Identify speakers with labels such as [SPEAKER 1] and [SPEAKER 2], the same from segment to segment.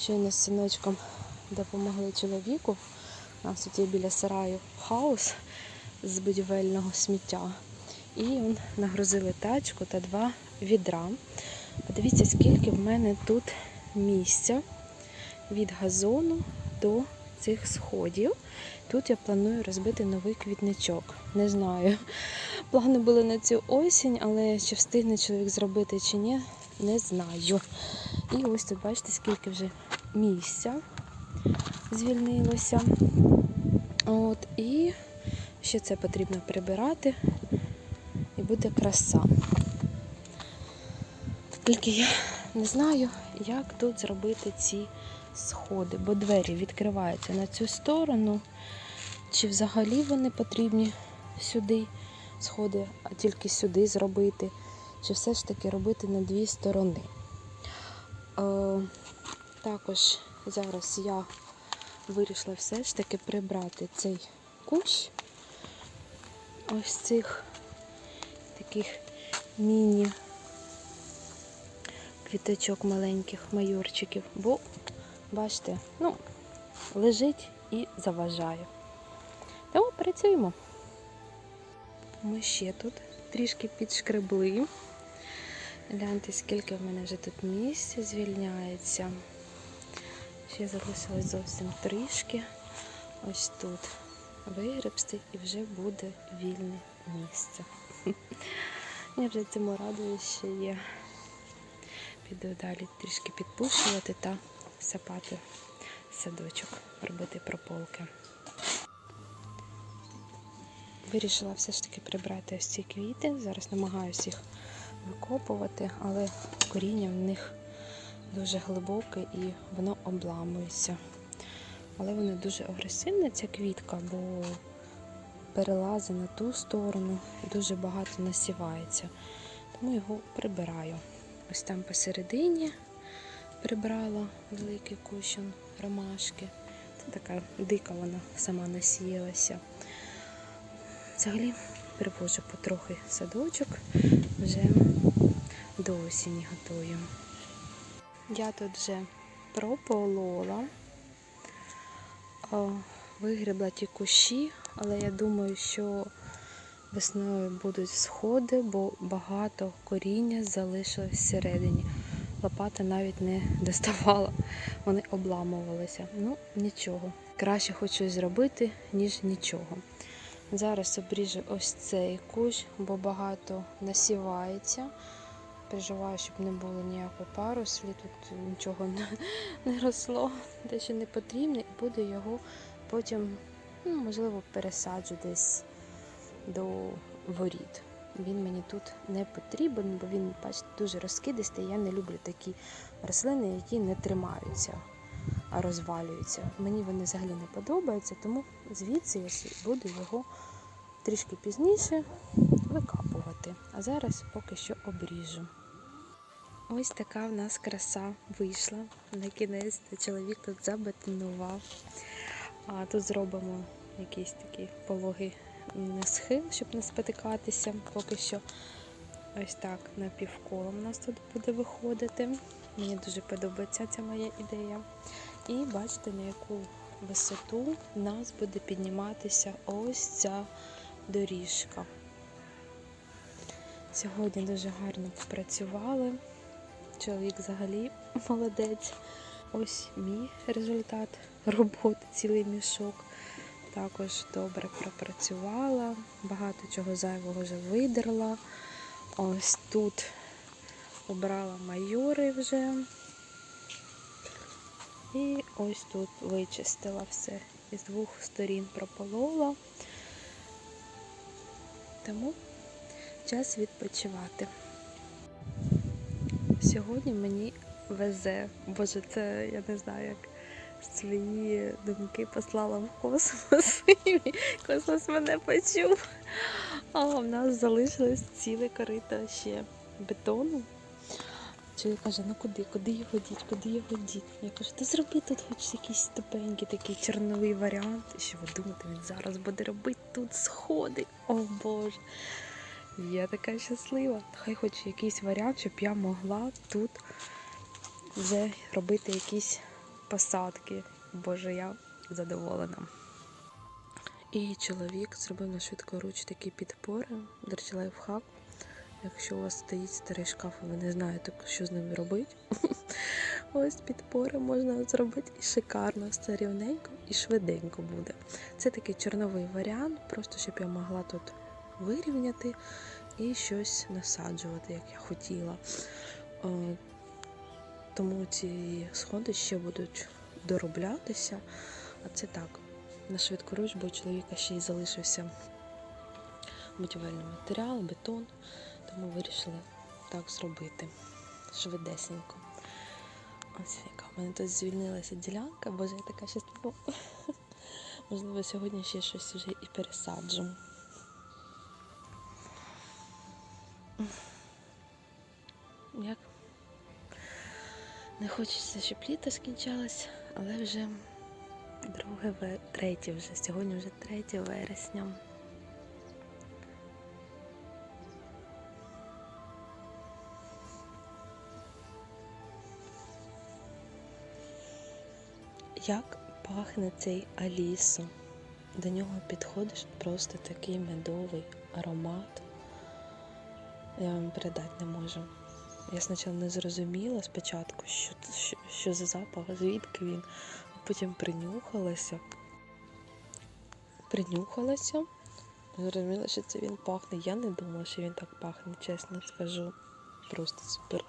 [SPEAKER 1] Щойно з синочком допомогли чоловіку. У нас тут є біля сараю хаос з будівельного сміття. І он нагрузили тачку та два відра. Подивіться, скільки в мене тут місця від газону до цих сходів. Тут я планую розбити новий квітничок. Не знаю. Плани були на цю осінь, але чи встигне чоловік зробити чи ні, не знаю. І ось тут бачите, скільки вже місця звільнилося. От, і ще це потрібно прибирати, і буде краса. Тільки я не знаю, як тут зробити ці сходи, бо двері відкриваються на цю сторону, чи взагалі вони потрібні сюди сходи, а тільки сюди зробити, чи все ж таки робити на дві сторони. Також зараз я вирішила все ж таки прибрати цей кущ ось цих таких міні квіточок маленьких майорчиків, бо, бачите, ну, лежить і заважає. Тому працюємо. Ми ще тут трішки підшкребли. Гляньте, скільки в мене вже тут місця звільняється. Ще залишилось зовсім трішки. Ось тут вигребсти і вже буде вільне місце. Я вже цьому радую, що є. Піду далі трішки підпушувати та сапати садочок, робити прополки. Вирішила все ж таки прибрати ось ці квіти. Зараз намагаюся їх викопувати, але коріння в них дуже глибоке і воно обламується. Але вона дуже агресивна, ця квітка, бо перелазить на ту сторону і дуже багато насівається. Тому його прибираю. Ось там посередині прибрала великий кущон ромашки. Це така дика вона сама насіялася. Взагалі привожу потрохи садочок, вже до осені готую. Я тут вже прополола, вигрібла ті кущі, але я думаю, що весною будуть сходи, бо багато коріння залишилось всередині. Лопата навіть не доставала, вони обламувалися. Ну, нічого. Краще хочу зробити, ніж нічого. Зараз обріжу ось цей кущ, бо багато насівається. Переживаю, щоб не було ніякої паруслі, тут нічого не, не росло, те, що не потрібно, і буду його потім, ну, можливо, пересаджу десь до воріт. Він мені тут не потрібен, бо він, бачите, дуже розкидистий. Я не люблю такі рослини, які не тримаються, а розвалюються. Мені вони взагалі не подобаються, тому звідси я буду його трішки пізніше викапувати. А зараз поки що обріжу. Ось така в нас краса вийшла. На кінець чоловік тут забетонував. А тут зробимо якийсь такий пологий схил, щоб не спотикатися. Поки що ось так напівколом у нас тут буде виходити. Мені дуже подобається ця моя ідея. І бачите, на яку висоту в нас буде підніматися ось ця доріжка. Сьогодні дуже гарно попрацювали. Чоловік взагалі молодець. Ось мій результат роботи, цілий мішок. Також добре пропрацювала, багато чого зайвого вже видерла. Ось тут обрала майори вже. І ось тут вичистила все. Із двох сторін прополола. Тому час відпочивати. Сьогодні мені везе. Боже, це я не знаю, як свої думки послала в космос. Космос мене почув. А в нас залишилось ціле корито ще бетону. Чоловік каже, ну куди, куди його діть, куди його діть? Я кажу, ти зроби тут хоч якийсь ступенький такий чорновий варіант. І що ви думаєте, він зараз буде робити тут сходи. О Боже. Я така щаслива. Хай хоч якийсь варіант, щоб я могла тут вже робити якісь посадки. Боже, я задоволена. І чоловік зробив на швидкоруч такі підпори. До речі, лайфхак. Якщо у вас стоїть старий шкаф, і ви не знаєте, що з ним робити. Ось підпори можна зробити і шикарно, все рівненько і швиденько буде. Це такий чорновий варіант, просто щоб я могла тут вирівняти і щось насаджувати, як я хотіла. Е, Тому ці сходи ще будуть дороблятися. А це так, на швидкоруч, бо чоловіка ще й залишився будівельний матеріал, бетон, тому вирішили так зробити швидесенько. Ось яка в мене тут звільнилася ділянка, боже, я така щаслива. Можливо, сьогодні ще щось вже і пересаджу. Як не хочеться, щоб літо скінчалось, але вже друге, ве- третє вже, сьогодні вже 3 вересня. Як пахне цей алісо? До нього підходиш просто такий медовий аромат. Я вам передати не можу. Я спочатку не зрозуміла спочатку, що, що, що за запах, звідки він, а потім принюхалася. Принюхалася, зрозуміла, що це він пахне. Я не думала, що він так пахне, чесно скажу. Просто супер.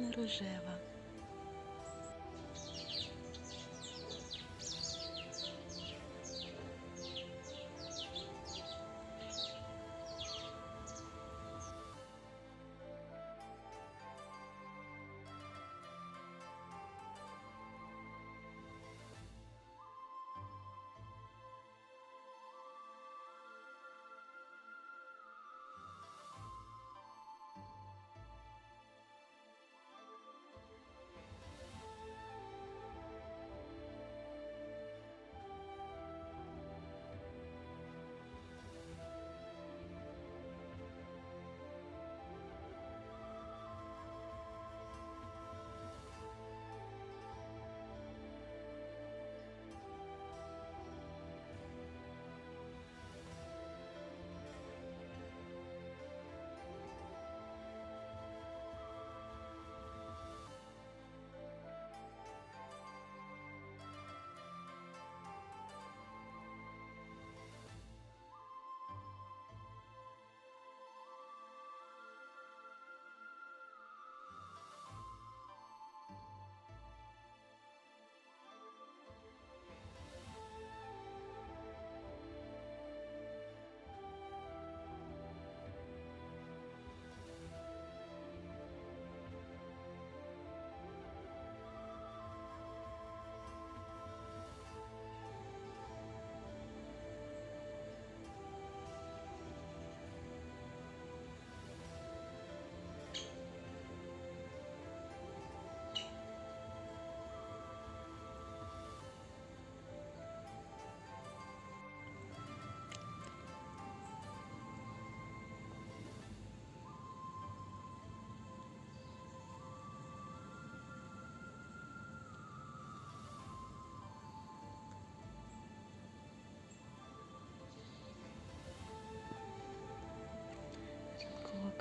[SPEAKER 1] Ніжна рожева.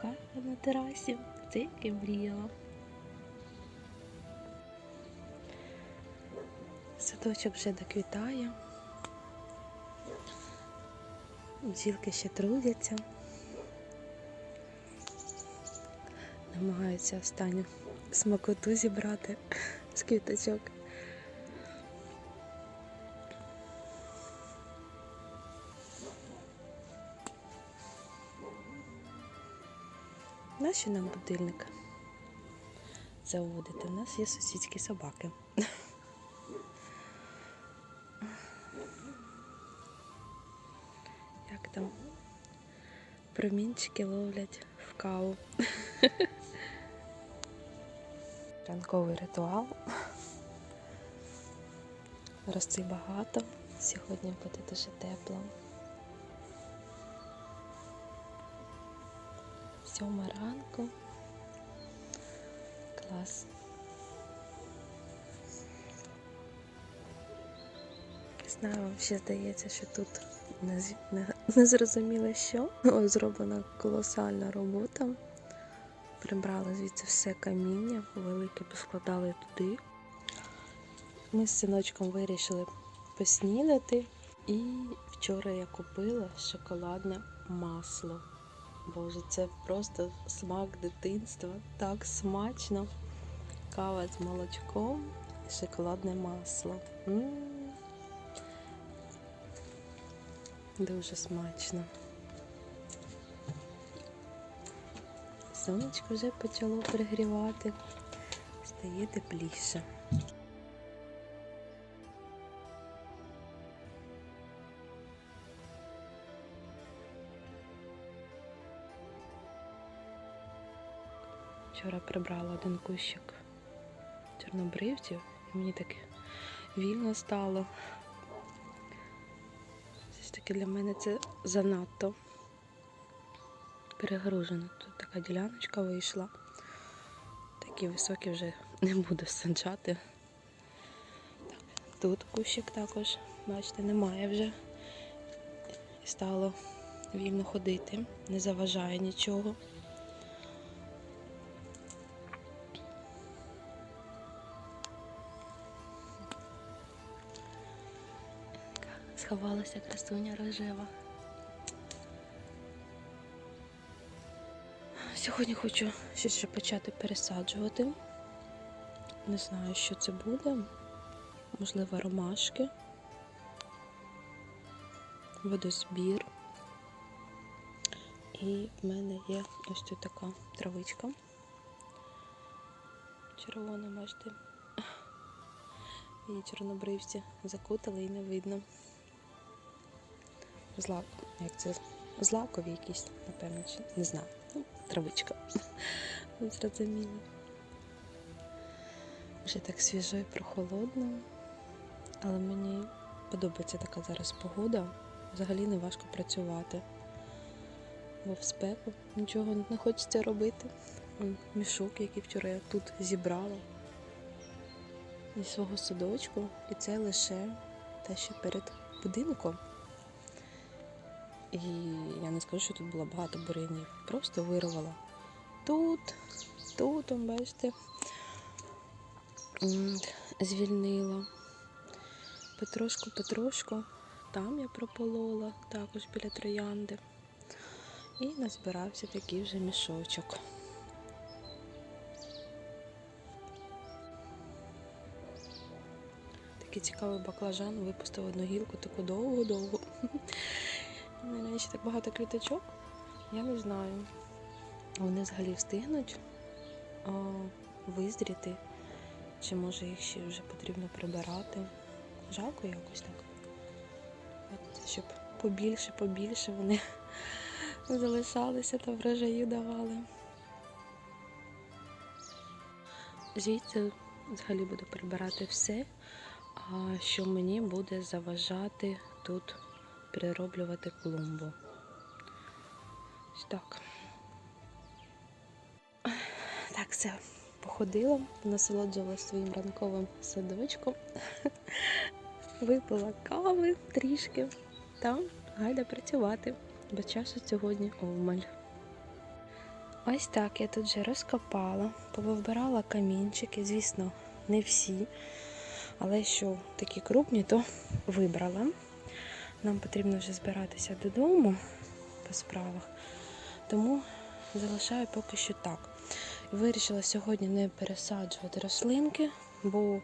[SPEAKER 1] Ранкова на терасі. Це як я мріяла. Садочок вже доквітає. Бджілки ще трудяться. Намагаються останню смакоту зібрати з квіточок. Нащо нам будильник заводити? У нас є сусідські собаки. Як там промінчики ловлять в каву. Ранковий ритуал. Роси багато. Сьогодні буде дуже тепло. Сьома ранку. Клас. Знаю, вам ще здається, що тут не, зрозуміло що. Зроблена колосальна робота. Прибрали звідси все каміння, велике поскладали туди. Ми з синочком вирішили поснідати. І вчора я купила шоколадне масло. Боже, це просто смак дитинства. Так смачно. Кава з молочком і шоколадне масло. м Дуже смачно. Сонечко вже почало пригрівати, стає тепліше. Вчора прибрала один кущик чорнобривців, і мені так вільно стало. Все ж таки для мене це занадто перегружено. Тут така діляночка вийшла. Такі високі вже не буду саджати. Так, тут кущик також, бачите, немає вже. І стало вільно ходити, не заважає нічого. Сховалася красуня рожева. Сьогодні хочу ще почати пересаджувати. Не знаю, що це буде. Можливо, ромашки, водозбір. І в мене є ось тут така травичка. Червона, бачите. Її чорнобривці закутали і не видно. Злак, як це? Злакові якісь, напевно, чи не знаю. Ну, травичка. Ви. Вже так свіжо і прохолодно. Але мені подобається така зараз погода. Взагалі не важко працювати. Бо в спеку нічого не хочеться робити. Мішок, який вчора я тут зібрала зі свого садочку. І це лише те, що перед будинком. І я не скажу, що тут було багато бурянів. Просто вирвала тут, тут, бачите, звільнила. Потрошку, потрошку. Там я прополола, також біля троянди. І назбирався такий вже мішочок. Такий цікавий баклажан випустив одну гілку, таку довгу-довгу. Мене ще так багато квіточок. Я не знаю. Вони взагалі встигнуть визріти, чи може їх ще вже потрібно прибирати. Жалко якось так. От, щоб побільше, побільше вони залишалися та врожаю давали. Звідси взагалі буду прибирати все, що мені буде заважати тут перероблювати клумбу. Так. Так, все, походила, насолоджувалася своїм ранковим садочком, випила кави трішки та гайда працювати, бо часу сьогодні обмаль. Ось так я тут вже розкопала, повибирала камінчики, звісно, не всі, але що такі крупні, то вибрала. Нам потрібно вже збиратися додому по справах, тому залишаю поки що так. Вирішила сьогодні не пересаджувати рослинки, бо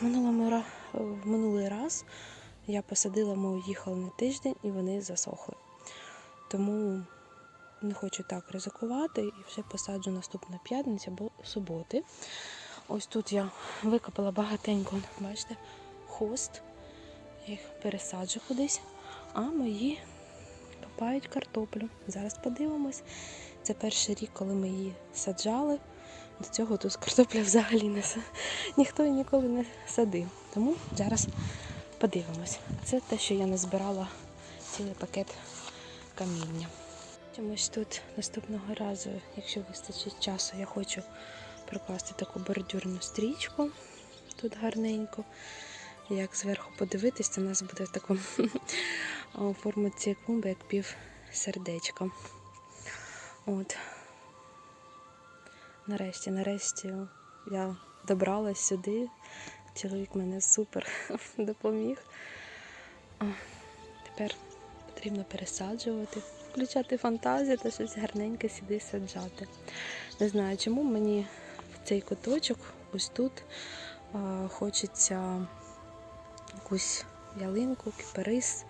[SPEAKER 1] минулому в минулий раз я посадила, ми уїхали на тиждень і вони засохли. Тому не хочу так ризикувати і вже посаджу наступна п'ятниця або суботи. Ось тут я викопала багатенько, бачите, хост. Я їх пересаджу кудись, а мої копають картоплю. Зараз подивимось. Це перший рік, коли ми її саджали. До цього тут картопля взагалі не ніхто і ніколи не садив. Тому зараз подивимось. Це те, що я назбирала цілий пакет каміння. Чомусь тут наступного разу, якщо вистачить часу, я хочу прокласти таку бордюрну стрічку. Тут гарненько. Як зверху подивитись, то у нас буде в такому форму цієї клумби, як пів сердечка. От. Нарешті, нарешті я добралась сюди. Чоловік мене супер допоміг. А, тепер потрібно пересаджувати, включати фантазію та щось гарненьке сюди саджати. Не знаю, чому мені в цей куточок, ось тут, а, хочеться якусь ялинку, кипарис,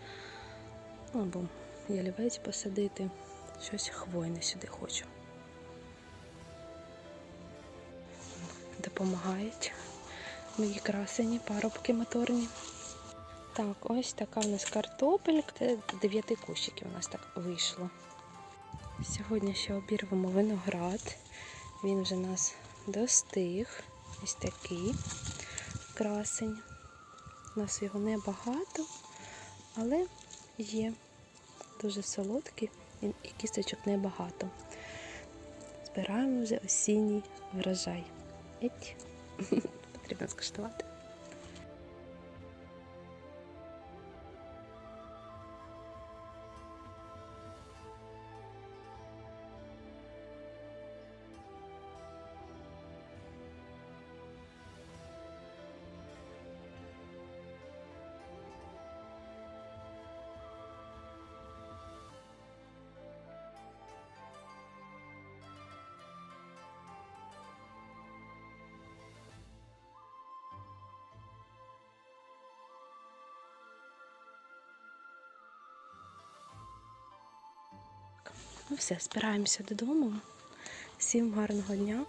[SPEAKER 1] ну, або ялівець посадити. Щось хвойне сюди хочу. Допомагають мої красені парубки моторні. Так, ось така у нас картопелька. Це дев'яти кущиків у нас так вийшло. Сьогодні ще обірвемо виноград. Він вже нас достиг. Ось такий красень. У нас його небагато, але є дуже солодкий і і кісточок небагато. Збираємо вже осінній врожай. Еть. Потрібно скуштувати. Ну все, спираємося додому. Всім гарного дня.